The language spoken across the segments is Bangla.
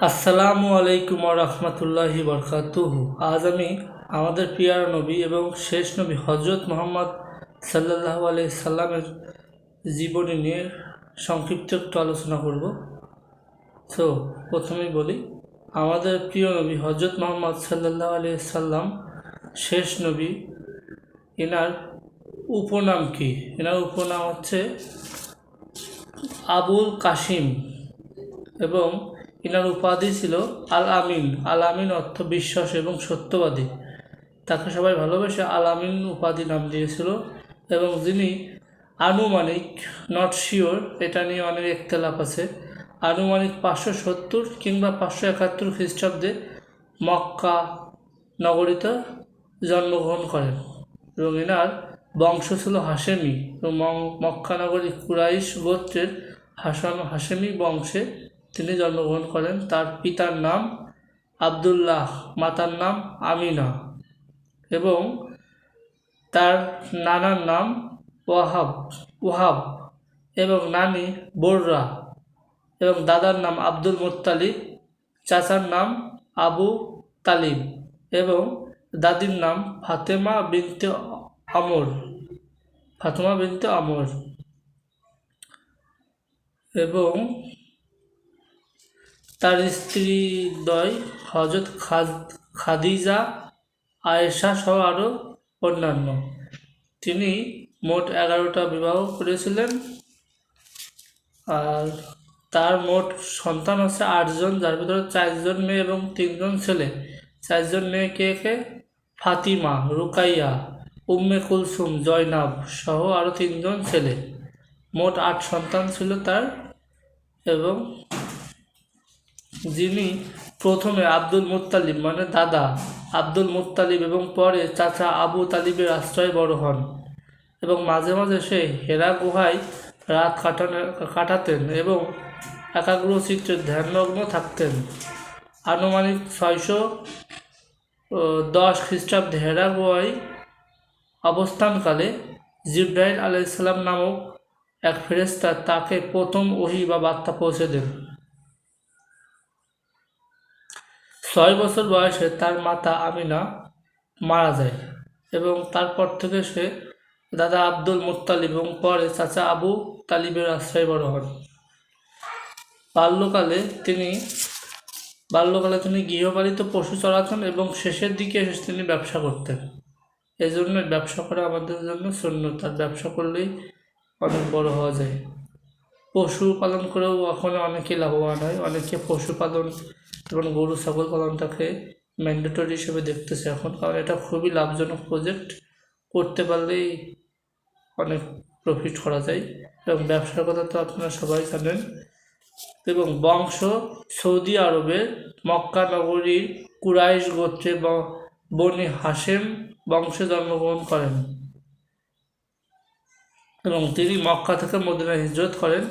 আসসালামু আলাইকুম রহমতুল্লাহি বরকাতুহু। আজ আমি আমাদের প্রিয়ার নবী এবং শেষ নবী হজরত মোহাম্মদ সাল্লাহ আলাই সাল্লামের জীবনী নিয়ে সংক্ষিপ্ত একটু আলোচনা করব। তো প্রথমেই বলি, আমাদের প্রিয় নবী হজরত মোহাম্মদ সাল্লাহ আলাই সাল্লাম, শেষ নবী এনার উপনাম কি? এনার উপনাম হচ্ছে আবুল কাশিম এবং ইনার উপাধি ছিল আল আমিন। আল আমিন অর্থ বিশ্বাস এবং সত্যবাদী। তাকে সবাই ভালোবেসে আল আমিন উপাধি নাম দিয়েছিল এবং যিনি আনুমানিক নট শিওর এটা নিয়ে অনেক একতলাপ আছে। আনুমানিক পাঁচশো সত্তর কিংবা পাঁচশো একাত্তর খ্রিস্টাব্দে মক্কা নগরীতে জন্মগ্রহণ করেন এবং এনার বংশ ছিল হাসেমি এবং মক্কা নগরী কুরাইশ গোত্রের হাসান হাসেমি বংশে তিনি জন্মগ্রহণ করেন। তার পিতার নাম আবদুল্লাহ, মাতার নাম আমিনা এবং তার নানার নাম ওয়াহাব ওয়াহাব এবং নানি বোররা এবং দাদার নাম আব্দুল মুত্তালিব, চাচার নাম আবু তালিব এবং দাদির নাম ফাতেমা বিনতে আমর, ফাতেমা বিনতে আমর এবং তার স্ত্রী দ্বয় হজরত খাদিজা, আয়েশা সহ আরও অন্যান্য। তিনি মোট এগারোটা বিবাহ করেছিলেন। আর তার মোট সন্তান হচ্ছে আটজন যার ভিতরে চারজন মেয়ে এবং তিনজন ছেলে। চারজন মেয়ে কে কে? ফাতিমা, রুকাইয়া, উম্মে কুলসুম, জয়নাব সহ আরও তিনজন ছেলে। মোট আট সন্তান ছিল তার এবং যিনি প্রথমে আব্দুল মুত্তালিব মানে দাদা আব্দুল মুত্তালিব এবং পরে চাচা আবু তালিবের আশ্রয়ে বড় হন এবং মাঝে মাঝে সে হেরা গুহায় রাত কাটানো, কাটাতেন এবং একাগ্র চিত্রে ধ্যানমগ্ন থাকতেন। আনুমানিক ছয়শো দশ খ্রিস্টাব্দে হেরা গুহায় অবস্থানকালে জিব্রাহিল আলাইসাল্লাম নামক এক ফেরেস্তা তাকে প্রথম ওহি বা বার্তা পৌঁছে দেন। ছয় বছর বয়সে তার মাতা আমিনা মারা যায় এবং তারপর থেকে সে দাদা আব্দুল মুত্তালিব এবং পরে চাচা আবু তালিবের আশ্রয় বড় হন। বাল্যকালে তিনি বাল্যকালে তিনি গৃহপালিত পশু চড়াতেন এবং শেষের দিকে এসে তিনি ব্যবসা করতেন। এই জন্য ব্যবসা করা আমাদের জন্য শূন্য তার ব্যবসা করলেই অনেক বড় হওয়া যায়। পশুপালন করেও এখন অনেকে লাভবান হয়, অনেকে পশুপালন এবং গরু, ছাগল পালনটাকে ম্যান্ডেটরি হিসেবে দেখতেছে এখন। কারণ এটা খুবই লাভজনক প্রজেক্ট করতে পারলেই অনেক প্রফিট করা যায়। এবং ব্যবসার কথা তো আপনারা সবাই জানেন। এবং বংশ, সৌদি আরবের মক্কা নগরীর কুরাইশ গোত্রে বনি হাসেম বংশে জন্মগ্রহণ করেন। এবং তিনি মক্কা থেকে মদিনা হিজরত করেন।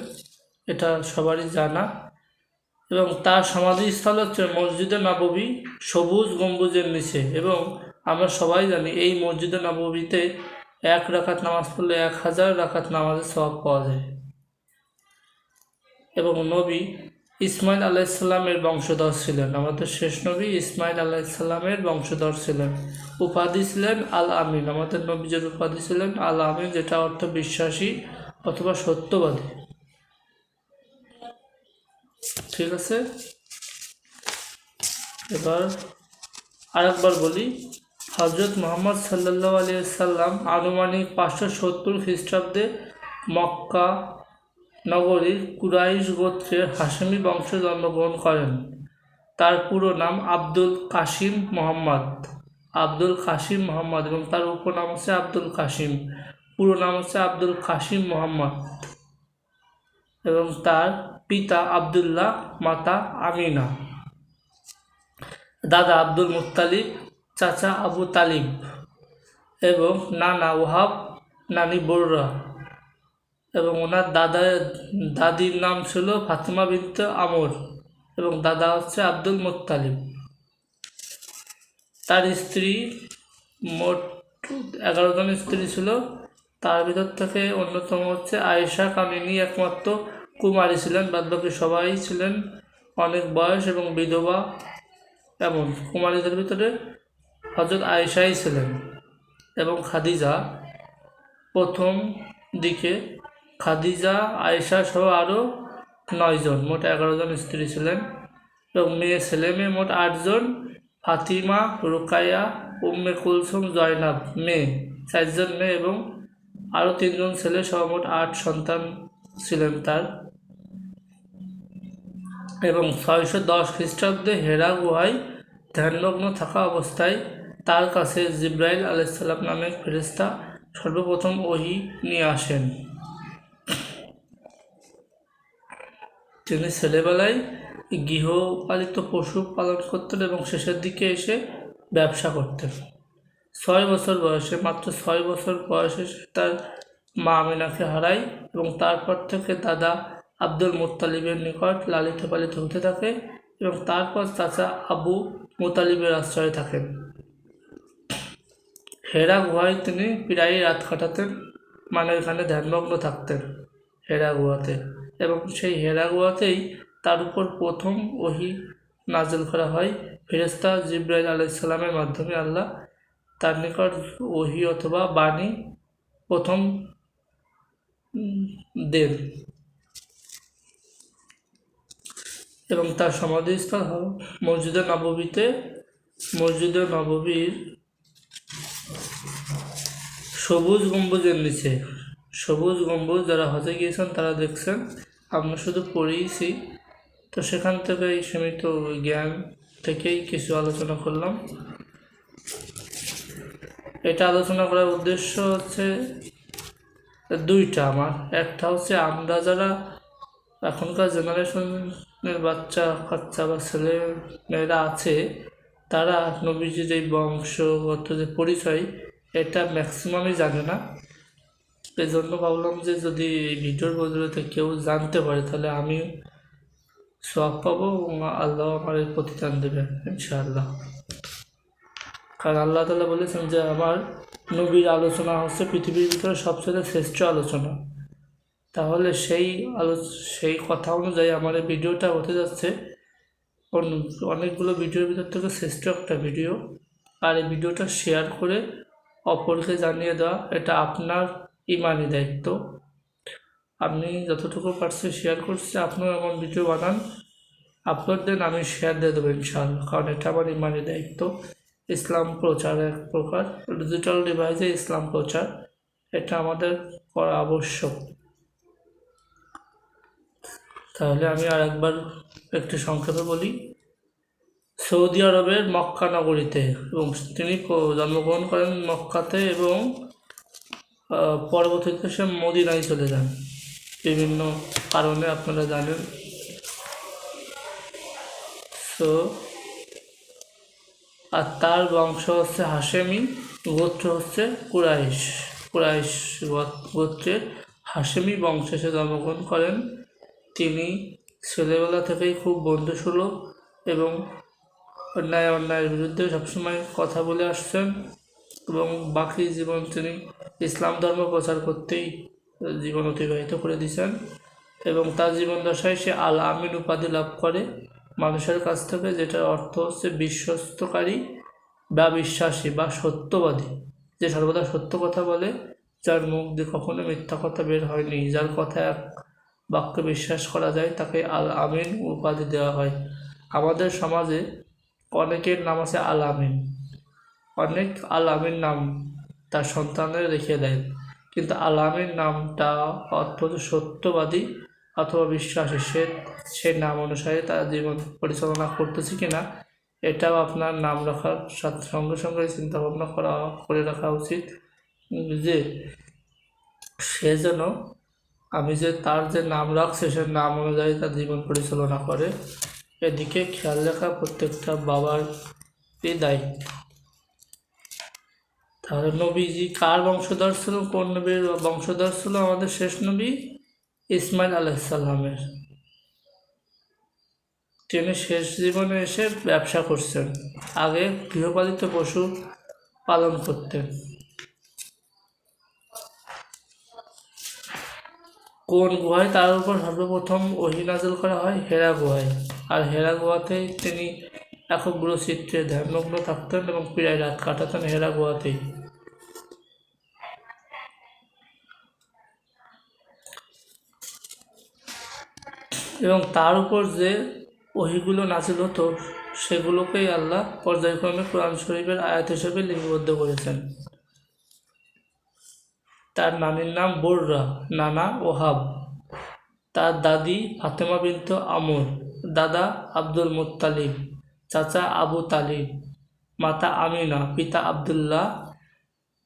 এটা সবারই জানা। এবং তার সমাধিস্থল হচ্ছে মসজিদে নববী, সবুজ গম্বুজের নিচে। এবং আমরা সবাই জানি এই মসজিদে নববীতে এক রাখাত নামাজ পড়লে এক হাজার রাখাত নামাজের সব পাওয়া যায়। এবং নবী ইসমাইল আলাইসাল্লামের বংশধর ছিলেন। আমাদের শেষ নবী ইসমাইল আলাইসাল্লামের বংশধর ছিলেন। উপাধি ছিলেন আল আমিন আমাদের নবীজের উপাধি ছিলেন আল আমিন যেটা অর্থ বিশ্বাসী অথবা সত্যবাদী। ঠিক আছে? এবার আরেকবার বলি হজরত মোহাম্মদ সাল্লাহ আলি সাল্লাম আনুমানিক পাঁচশো সত্তর খ্রিস্টাব্দে মক্কা নগরীর কুরাইশ গোত্রের হাসেমি বংশে জন্মগ্রহণ করেন। তার পুরো নাম আব্দুল কাশিম মোহাম্মদ। আব্দুল কাশিম মোহাম্মদ এবং তার উপনাম হচ্ছে আব্দুল কাশিম। পুরো নাম হচ্ছে আব্দুল কাশিম মোহাম্মদ। এবং তার পিতা আবদুল্লাহ, মাতা আমিনা। দাদা আব্দুল মুত্তালিব, চাচা আবু তালিব এবং নানা ওহাব, নানি বড়রা এবং ওনার দাদা, দাদির নাম ছিল ফাতিমা বিনত আমর এবং দাদা হচ্ছে আব্দুল মুত্তালিব। তার স্ত্রী মোট এগারো জন স্ত্রী ছিল। তার ভিতর থেকে অন্যতম হচ্ছে আয়েশা কামিনী একমাত্র কুমারী ছিলেন, বাদবাকি সবাই ছিলেন, অনেক বয়স এবং বিধবা। এমন, কুমারীদের ভিতরে হজরত আয়েশাই ছিলেন এবং খাদিজা। প্রথম দিকে খাদিজা, আয়েশা সহ আরও নয়জন মোট এগারো জন স্ত্রী ছিলেন এবং মেয়ে ছেলে মেয়ে মোট আটজন ফাতিমা, রুকাইয়া, উম্মে কুলসুম, জয়নাব মেয়ে, চারজন মেয়ে এবং আরও তিনজন ছেলে সহ মোট আট সন্তান ছিলেন তার এবং ছয়শো দশ খ্রিস্টাব্দে হেরা গুহায় ধ্যানমগ্ন থাকা অবস্থায় তার কাছে জিব্রাইল আলাইসাল্লাম নামে ফেরেস্তা সর্বপ্রথম ওহি নিয়ে আসেন। তিনি ছেলেবেলায় গৃহপালিত পশু পালন করতেন এবং শেষের দিকে এসে ব্যবসা করতেন। ছয় বছর বয়সে, মাত্র ছয় বছর বয়সে তার মা আমিনাকে হারায় এবং তারপর থেকে দাদা আব্দুল মুত্তালিবের নিকট লালিত পালিত হতে থাকে এবং তারপর চাচা আবু মুতালিবের আশ্রয়ে থাকেন। হেরা গুহায় তিনি প্রায়ই রাত কাটাতেন মানে এখানে ধ্যানমগ্ন থাকতেন হেরা গুহাতে এবং সেই হেরা গুহাতেই তার উপর প্রথম ওহি নাজল করা হয়। ফেরেস্তা জিব্রাইল আলাইসাল্লামের মাধ্যমে আল্লাহ তার নিকট ওহি অথবা বাণী প্রথম দেন এবং তার সমাধিস্থল হল মসজিদে নববীতে মসজিদে নববীর সবুজ গম্বুজের নিচে। সবুজ গম্বুজ যারা হজে গিয়েছেন, তারা দেখছেন, আমরা শুধু পড়েইছি তো সেখান থেকে এই সীমিত জ্ঞান থেকেই কিছু আলোচনা করলাম। এটা আলোচনা করার উদ্দেশ্য হচ্ছে দুইটা আমার। একটা হচ্ছে আমরা যারা এখনকার জেনারেশনের বাচ্চা কাচ্চা বা ছেলে মেয়েরা আছে, তারা নবীজির এই বংশগত যে পরিচয়, এটা ম্যাক্সিমামই জানে না। এই জন্য ভাবলাম যে যদি এই ভিডিওর বদলেতে কেউ জানতে পারে, তাহলে আমি সব পাবো আল্লাহ আমার প্রতিদান দেবেন, ইনশাআল্লাহ। কারণ আল্লাহ তালা বলেছেন যে আমার নবীর আলোচনা হচ্ছে পৃথিবীর ভিতরে সবচেয়ে শ্রেষ্ঠ আলোচনা। তাহলে সেই আলো, সেই কথা অনুযায়ী আমার এই ভিডিওটা হতে যাচ্ছে। অন- অনেকগুলো ভিডিওর ভিতর থেকে শ্রেষ্ঠ একটা ভিডিও। আর এই ভিডিওটা শেয়ার করে অপরকে জানিয়ে দেওয়া, এটা আপনার ইমানি দায়িত্ব। আপনি যতটুকু পারছে শেয়ার করছে আপনিও এমন ভিডিও বানান, আপলোড দেন, আমি শেয়ার দিয়ে দেবো ইনশাআল্লাহ, কারণ এটা আমার ইমানি দায়িত্ব। ইসলাম প্রচার এক প্রকার ডিজিটাল ডিভাইসে ইসলাম প্রচার, এটা আমাদের করা আবশ্যক। তাহলে আমি আর একবার একটু সংক্ষেপে বলি। সৌদি আরবের মক্কা নগরীতে, এবং তিনি জন্মগ্রহণ করেন মক্কাতে এবং পরবর্তীতে সে মদিনায় চলে যান। বিভিন্ন কারণে আপনারা জানেন। তো আর তার বংশ হচ্ছে হাশেমি, গোত্র হচ্ছে কুরাইশ। কুরাইশ গোত্রের হাশেমি বংশে সে জন্মগ্রহণ করেন। তিনি ছেলেবেলা থেকেই খুব বন্ধুসুলভ এবং অন্যায় অন্যায়ের বিরুদ্ধে সবসময় কথা বলে আসছেন এবং বাকি জীবন তিনি ইসলাম ধর্ম প্রচার করতেই জীবন অতিবাহিত করে দিয়েছেন এবং তার জীবন দশায় সে আল আমিন উপাধি লাভ করে। মানুষের কাছ থেকে যেটার অর্থ হচ্ছে বিশ্বস্তকারী বা বিশ্বাসী বা সত্যবাদী। যে সর্বদা সত্য কথা বলে, যার মুখ দিয়ে কখনো মিথ্যা কথা বের হয়নি, যার কথা এক বাক্যে বিশ্বাস করা যায়, তাকে আল আমিন উপাধি দেওয়া হয়। আমাদের সমাজে অনেকের নাম আছে আল আমিন। অনেক আল আমিন নাম তার সন্তানের রেখে দেয়। কিন্তু আল আমিন নামটা অর্থ সত্যবাদী অথবা বিশ্বাসী। সে সে নাম অনুসারে তার জীবন পরিচালনা করতেছে কিনা এটাও আপনার নাম রাখার সাথে সঙ্গে সঙ্গে চিন্তা ভাবনা করা, করে রাখা উচিত যে সে যেন আমি যে তার যে নাম রাখছে, সে নাম অনুযায়ী তার জীবন পরিচালনা করে। এদিকে খেয়াল রাখা প্রত্যেকটা বাবার দায়িত্ব তাহলে নবীজি কার বংশধর ছিল? কোন নবীর বংশধর ছিল? আমাদের শেষ নবী ইসমাইল আলাইসাল্লামের তিনি শেষ জীবনে এসে ব্যবসা করছেন। আগে গৃহপালিত পশু পালন করতেন। কোন গুহায় তার উপর সর্বপ্রথম ওহি নাজল করা হয়? হেরা গুহায়। আর হেরা গুহাতেই তিনি একগ্র চিত্রে ধ্যানমগ্ন থাকতেন এবং প্রায় রাত কাটাতেন হেরা গুহাতেই। এবং তার উপর যে ওহিগুলো নাজিল হতো, সেগুলোকেই আল্লাহ পর্যায়ক্রমে কোরআন শরীফের আয়াত হিসেবে লিপিবদ্ধ করেছেন। তার নানির নাম বোররা, নানা ওহাব। তার দাদি ফাতেমা বিনত আমর, দাদা আব্দুল মুত্তালিব, চাচা আবু তালিব, মাতা আমিনা, পিতা আবদুল্লাহ,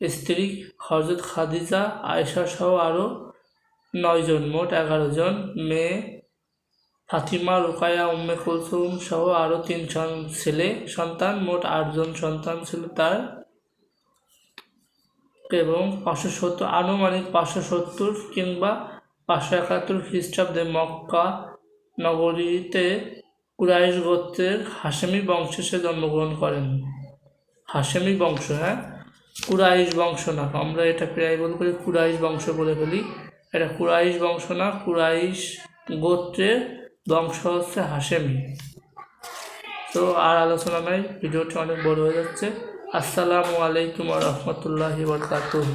স্ত্রী হজরত খাদিজা, আয়েশা সহ আরও নয়জন, মোট এগারো জন মেয়ে ফাতিমা রুকায়া উম্মে কুলসুম সহ আরও তিন ছেলে সন্তান, মোট আটজন সন্তান ছিল তার। এবং পাঁচশো সত্তর, আনুমানিক পাঁচশো সত্তর কিংবা পাঁচশো একাত্তর খ্রিস্টাব্দে মক্কা নগরীতে কুরাইশ গোত্রের হাশেমি বংশে সে জন্মগ্রহণ করেন। হাশেমি বংশ হ্যাঁ? কুরাইশ বংশ না, আমরা এটা প্রায় বল করি কুরাইশ বংশ বলে ফেলি। এটা কুরাইশ বংশ না, কুরাইশ গোত্রের বংশ হচ্ছে হাসেমি। তো আর আলোচনা নাই, ভিডিওটি অনেক বড় হয়ে যাচ্ছে। আসসালামু আলাইকুম রহমতুল্লাহি বরকাতুহ।